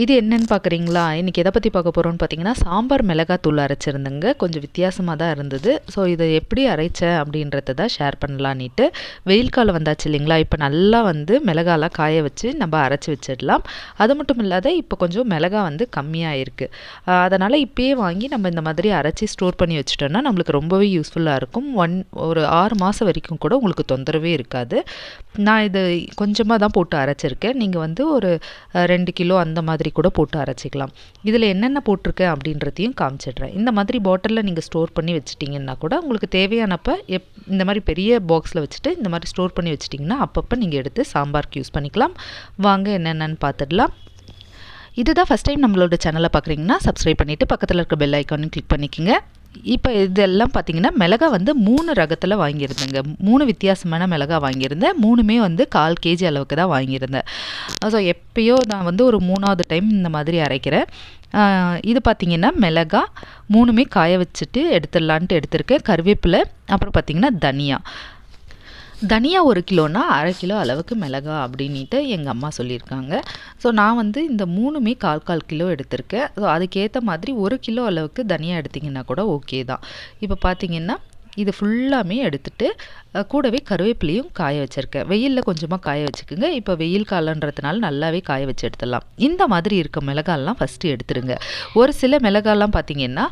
இது என்னன்னு பார்க்குறீங்களா இன்றைக்கி எதை பற்றி பார்க்க போகிறோன்னு பார்த்தீங்கன்னா சாம்பார் மிளகாத்தூள் அரைச்சிருந்தேங்க. கொஞ்சம் வித்தியாசமாக தான் இருந்தது. ஸோ இதை எப்படி அரைச்சேன் அப்படின்றத தான் ஷேர் பண்ணலான்னுட்டு வெயில் காலம் வந்தாச்சு இல்லைங்களா? இப்போ நல்லா வந்து மிளகாலாம் காய வச்சு நம்ம அரைச்சி வச்சிடலாம். அது மட்டும் இல்லாத இப்போ கொஞ்சம் மிளகா வந்து கம்மியாக இருக்குது அதனால் இப்போயே வாங்கி நம்ம இந்த மாதிரி அரைச்சி ஸ்டோர் பண்ணி வச்சுட்டோம்னா நம்மளுக்கு ரொம்பவே யூஸ்ஃபுல்லாக இருக்கும். ஒன் ஒரு ஆறு மாதம் வரைக்கும் கூட உங்களுக்கு தொந்தரவே இருக்காது. நான் இது கொஞ்சமாக தான் போட்டு அரைச்சிருக்கேன். நீங்கள் வந்து ஒரு ரெண்டு கிலோ அந்த மாதிரி கூட போட்டு அரைச்சிக்கலாம். இதில் என்னென்ன போட்டிருக்கேன் அப்படின்றதையும் காமிச்சிடுறேன். இந்த மாதிரி பாட்டிலில் நீங்கள் ஸ்டோர் பண்ணி வச்சிட்டிங்கன்னா கூட உங்களுக்கு தேவையானப்ப எப் இந்த மாதிரி பெரிய பாக்ஸில் வச்சுட்டு இந்த மாதிரி ஸ்டோர் பண்ணி வச்சிட்டிங்கன்னா அப்பப்போ நீங்கள் எடுத்து சாம்பாருக்கு யூஸ் பண்ணிக்கலாம். வாங்க என்னென்னு பார்த்துடலாம் இதுதான் ஃபஸ்ட் டைம் நம்மளோட சேனலை பார்க்குறீங்கன்னா சப்ஸ்கிரைப் பண்ணிவிட்டு பக்கத்தில் இருக்க பெல் ஐக்கானும் கிளிக் பண்ணிக்கோங்க. இப்போ இதெல்லாம் பார்த்தீங்கன்னா மிளகா வந்து மூணு ரகத்தில் வாங்கியிருந்தேங்க. மூணு வித்தியாசமான மிளகா வாங்கியிருந்தேன். மூணுமே வந்து கால் கேஜி அளவுக்கு தான் வாங்கியிருந்தேன். ஸோ எப்பயோ நான் வந்து ஒரு மூணாவது டைம் இந்த மாதிரி அரைக்கிறேன். இது பார்த்தீங்கன்னா மிளகா மூணுமே காய வச்சுட்டு எடுத்துடலான்ட்டு எடுத்திருக்கேன். கருவேப்பிலை அப்புறம் பார்த்திங்கன்னா தனியா. தனியா ஒரு கிலோனா அரை கிலோ அளவுக்கு மிளகா அப்படின்ட்டு எங்கள் அம்மா சொல்லியிருக்காங்க. ஸோ நான் வந்து இந்த மூணுமே கால் கால் கிலோ எடுத்திருக்கேன். ஸோ அதுக்கேற்ற மாதிரி ஒரு கிலோ அளவுக்கு தனியாக எடுத்திங்கன்னா கூட ஓகே தான். இப்போ பார்த்தீங்கன்னா இது ஃபுல்லாமே எடுத்துட்டு கூடவே கருவேப்பிலையும் காய வச்சுருக்கேன். வெயிலில் கொஞ்சமாக காய வச்சுக்கோங்க. இப்போ வெயில் காலன்றதுனால நல்லாவே காய வச்சு எடுத்துடலாம். இந்த மாதிரி இருக்க மிளகாலாம் ஃபஸ்ட்டு எடுத்துருங்க ஒரு சில மிளகாலாம் பார்த்தீங்கன்னா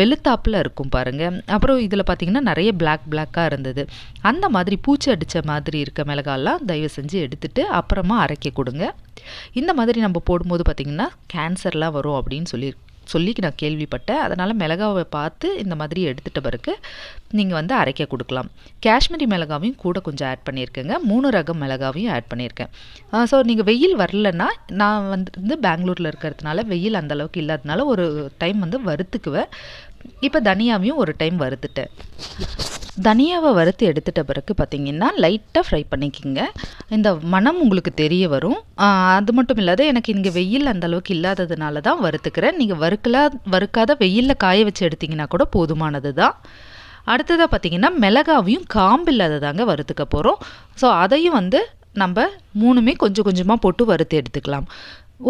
வெளுத்தாப்பில் இருக்கும் பாருங்கள் அப்புறம் இதில் பார்த்தீங்கன்னா நிறைய பிளாக் பிளாக்காக இருந்தது. அந்த மாதிரி பூச்சி அடித்த மாதிரி இருக்க மிளகாலாம் தயவு செஞ்சு எடுத்துட்டு அப்புறமா அரைக்க கொடுங்க. இந்த மாதிரி நம்ம போடும்போது பார்த்திங்கன்னா கேன்சர்லாம் வரும் அப்படின்னு சொல்லி சொல்லி நான் கேள்விப்பட்டேன். அதனால் மிளகாவை பார்த்து இந்த மாதிரி எடுத்துட்ட பிறகு நீங்கள் வந்து அரைக்க கொடுக்கலாம். காஷ்மீரி மிளகாவையும் கூட கொஞ்சம் ஆட் பண்ணியிருக்கேங்க மூணு ரகம் மிளகாவையும் ஆட் பண்ணியிருக்கேன் ஸோ நீங்கள் வெயில் வரலன்னா நான் வந்து பெங்களூரில் இருக்கிறதுனால வெயில் அந்த அளவுக்கு ஒரு டைம் வந்து வறுத்துக்குவேன். இப்போ தனியாவையும் ஒரு டைம் வறுத்துட்டேன். தனியாவை வறுத்து எடுத்துட்ட பிறகு பார்த்தீங்கன்னா லைட்டாக ஃப்ரை பண்ணிக்கிங்க. இந்த மனம் உங்களுக்கு தெரிய வரும். அது மட்டும் இல்லாத எனக்கு இங்கே வெயில் அந்த அளவுக்கு இல்லாததுனால தான் வறுத்துக்கிறேன். நீங்கள் வறுக்கலா வறுக்காத வெயிலில் காய வச்சு எடுத்தீங்கன்னா கூட போதுமானது தான். அடுத்ததாக பார்த்தீங்கன்னா மிளகாவையும் காம்பு இல்லாததாங்க வறுத்துக்க போகிறோம் ஸோ அதையும் வந்து நம்ம மூணுமே கொஞ்சம் கொஞ்சமாக போட்டு வறுத்து எடுத்துக்கலாம்.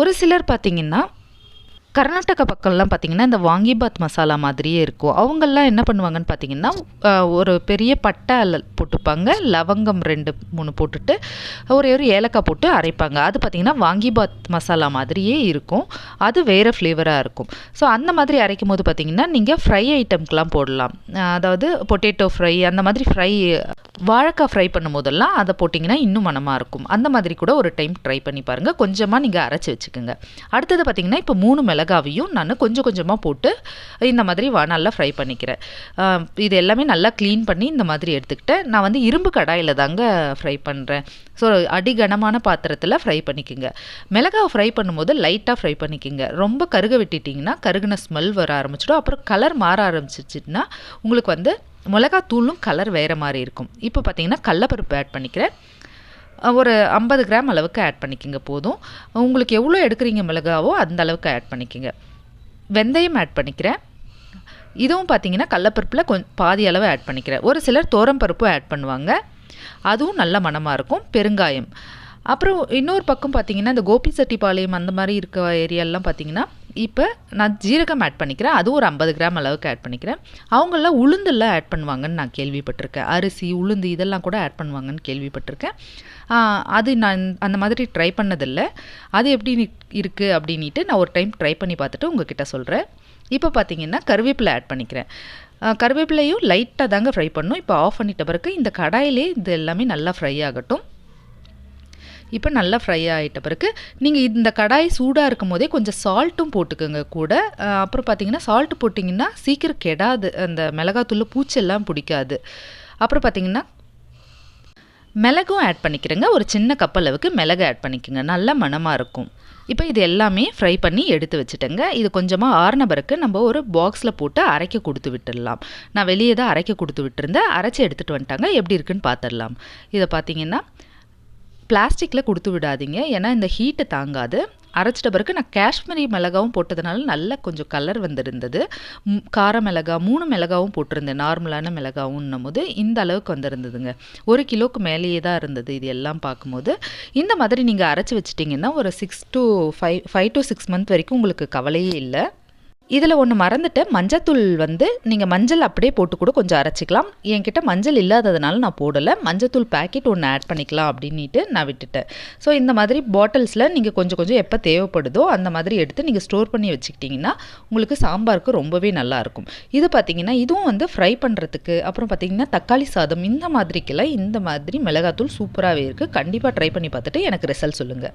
ஒரு சிலர் பார்த்தீங்கன்னா கர்நாடகா பக்கம்லாம் பார்த்தீங்கன்னா இந்த வாங்கிபாத் மசாலா மாதிரியே இருக்கும். அவங்கெல்லாம் என்ன பண்ணுவாங்கன்னு பார்த்தீங்கன்னா ஒரு பெரிய பட்டை போட்டுப்பாங்க. லவங்கம் ரெண்டு மூணு போட்டுட்டு ஒரே ஒரு ஏலக்காய் போட்டு அரைப்பாங்க. அது பார்த்தீங்கன்னா வாங்கிபாத் மசாலா மாதிரியே இருக்கும். அது வேறு ஃப்ளேவராக இருக்கும். ஸோ அந்த மாதிரி அரைக்கும் போது பார்த்தீங்கன்னா நீங்கள் ஃப்ரை ஐட்டம்க்கெலாம் போடலாம். அதாவது பொட்டேட்டோ ஃப்ரை அந்த மாதிரி ஃப்ரை வாழைக்காய் ஃப்ரை பண்ணும் போதெல்லாம் அதை போட்டிங்கன்னா இன்னும் மனமாக இருக்கும். அந்த மாதிரி கூட ஒரு டைம் ட்ரை பண்ணி பாருங்கள் கொஞ்சமாக நீங்கள் அரைச்சி வச்சுக்கோங்க. அடுத்தது பார்த்திங்கன்னா இப்போ மூணு மிளகு மிளகாவையும் நான் கொஞ்சம் கொஞ்சமாக போட்டு இந்த மாதிரி நல்லா ஃப்ரை பண்ணிக்கிறேன். இது எல்லாமே நல்லா க்ளீன் பண்ணி இந்த மாதிரி எடுத்துக்கிட்டேன் நான் வந்து இரும்பு கடாயில் தாங்க ஃப்ரை பண்ணுறேன் ஸோ அடி கனமான பாத்திரத்தில் ஃப்ரை பண்ணிக்கோங்க. மிளகாவை ஃப்ரை பண்ணும்போது லைட்டாக ஃப்ரை பண்ணிக்கோங்க. ரொம்ப கருக விட்டுட்டிங்கன்னா கருகின ஸ்மெல் வர ஆரம்பிச்சிடும். அப்புறம் கலர் மாற ஆரம்பிச்சிச்சுன்னா உங்களுக்கு வந்து மிளகாத்தூளும் கலர் வேறு மாதிரி இருக்கும். இப்போ பார்த்தீங்கன்னா கடலப்பருப்பு ஆட் பண்ணிக்கிறேன். ஒரு ஐம்பது கிராம் அளவுக்கு ஆட் பண்ணிக்கோங்க போதும். உங்களுக்கு எவ்வளோ எடுக்கிறீங்க மிளகாவோ அந்த அளவுக்கு ஆட் பண்ணிக்கோங்க. வெந்தயம் ஆட் பண்ணிக்கிறேன். இதுவும் பார்த்தீங்கன்னா கடலப்பருப்பில் கொஞ்சம் பாதி அளவு ஆட் பண்ணிக்கிறேன். ஒரு சிலர் பருப்பும் ஆட் பண்ணுவாங்க. அதுவும் நல்ல மணமாக இருக்கும். பெருங்காயம். அப்புறம் இன்னொரு பக்கம் பார்த்தீங்கன்னா இந்த கோபிசெட்டிபாளையம் அந்த மாதிரி இருக்க ஏரியாலாம் பார்த்தீங்கன்னா இப்போ நான் ஜீரகம் ஆட் பண்ணிக்கிறேன். அதுவும் ஒரு ஐம்பது கிராம் அளவுக்கு ஆட் பண்ணிக்கிறேன். அவங்களாம் உளுந்தெல்லாம் ஆட் பண்ணுவாங்கன்னு நான் கேள்விப்பட்டிருக்கேன். அரிசி உளுந்து இதெல்லாம் கூட ஆட் பண்ணுவாங்கன்னு கேள்விப்பட்டிருக்கேன். அது நான் அந்த மாதிரி ட்ரை பண்ணதில்லை. அது எப்படி இருக்குது அப்படின்ட்டு நான் ஒரு டைம் ட்ரை பண்ணி பார்த்துட்டு உங்ககிட்ட சொல்கிறேன் இப்போ பார்த்தீங்கன்னா கருவேப்பிலை ஆட் பண்ணிக்கிறேன். கருவேப்பிலையும் லைட்டாக தாங்க ஃப்ரை பண்ணும். இப்போ ஆஃப் பண்ணிட்ட பிறகு இந்த கடாயிலே இது எல்லாமே நல்லா ஃப்ரை ஆகட்டும். இப்போ நல்லா ஃப்ரை ஆகிட்ட பிறகு நீங்கள் இந்த கடாய் சூடாக இருக்கும் போதே கொஞ்சம் சால்ட்டும் போட்டுக்கோங்க கூட. அப்புறம் பார்த்தீங்கன்னா சால்ட் போட்டிங்கன்னா சீக்கிரம் கெடாது. அந்த மிளகாத்தூள் பூச்செல்லாம் பிடிக்காது. அப்புறம் பார்த்தீங்கன்னா மிளகும் ஆட் பண்ணிக்கிறேங்க. ஒரு சின்ன கப் அளவுக்கு மிளகு ஆட் பண்ணிக்கோங்க. நல்ல மணமாக இருக்கும். இப்போ இது எல்லாமே ஃப்ரை பண்ணி எடுத்து வச்சுட்டேங்க. இது கொஞ்சமாக ஆறின பிறகு நம்ம ஒரு பாக்ஸில் போட்டு அரைக்க கொடுத்து விட்டுடலாம். நான் வெளியே தான் அரைக்க கொடுத்து விட்டுருந்தேன். அரைச்சி எடுத்துகிட்டு வந்துட்டாங்க. எப்படி இருக்குன்னு பார்த்துடலாம் இதை பார்த்தீங்கன்னா பிளாஸ்டிக்கில் கொடுத்து விடாதீங்க. ஏன்னா இந்த ஹீட்டு தாங்காது. அரைச்சிட்ட பிறகு நான் காஷ்மீரி மிளகாவும் போட்டதுனால நல்லா கொஞ்சம் கலர் வந்திருந்தது. கார மிளகா மூணு மிளகாவும் போட்டிருந்தேன். நார்மலான மிளகாவும் போது இந்த அளவுக்கு வந்திருந்ததுங்க. ஒரு கிலோவுக்கு மேலேயே தான் இருந்தது இது எல்லாம் பார்க்கும்போது. இந்த மாதிரி நீங்கள் அரைச்சி வச்சிட்டிங்கன்னா ஒரு six to five five to six month வரைக்கும் உங்களுக்கு கவலையே இல்லை. இதில் ஒன்று மறந்துட்டு மஞ்சத்தூள் வந்து நீங்கள் மஞ்சள் அப்படியே போட்டு கூட கொஞ்சம் அரைச்சிக்கலாம். என்கிட்ட மஞ்சள் இல்லாததுனால நான் போடலை. மஞ்சத்தூள் பேக்கெட் ஒன்று ஆட் பண்ணிக்கலாம் அப்படின்ட்டு நான் விட்டுட்டேன். ஸோ இந்த மாதிரி பாட்டில்ஸில் நீங்கள் கொஞ்சம் கொஞ்சம் எப்போ தேவைப்படுதோ அந்த மாதிரி எடுத்து நீங்கள் ஸ்டோர் பண்ணி வச்சுக்கிட்டிங்கன்னா உங்களுக்கு சாம்பாருக்கு ரொம்பவே நல்லாயிருக்கும் இது பார்த்தீங்கன்னா இதுவும் வந்து ஃப்ரை பண்ணுறதுக்கு அப்புறம் பார்த்தீங்கன்னா தக்காளி சாதம் இந்த மாதிரிக்கெல்லாம் இந்த மாதிரி மிளகாத்தூள் சூப்பராகவே இருக்குது கண்டிப்பாக ட்ரை பண்ணி பார்த்துட்டு எனக்கு ரிசல்ட் சொல்லுங்கள்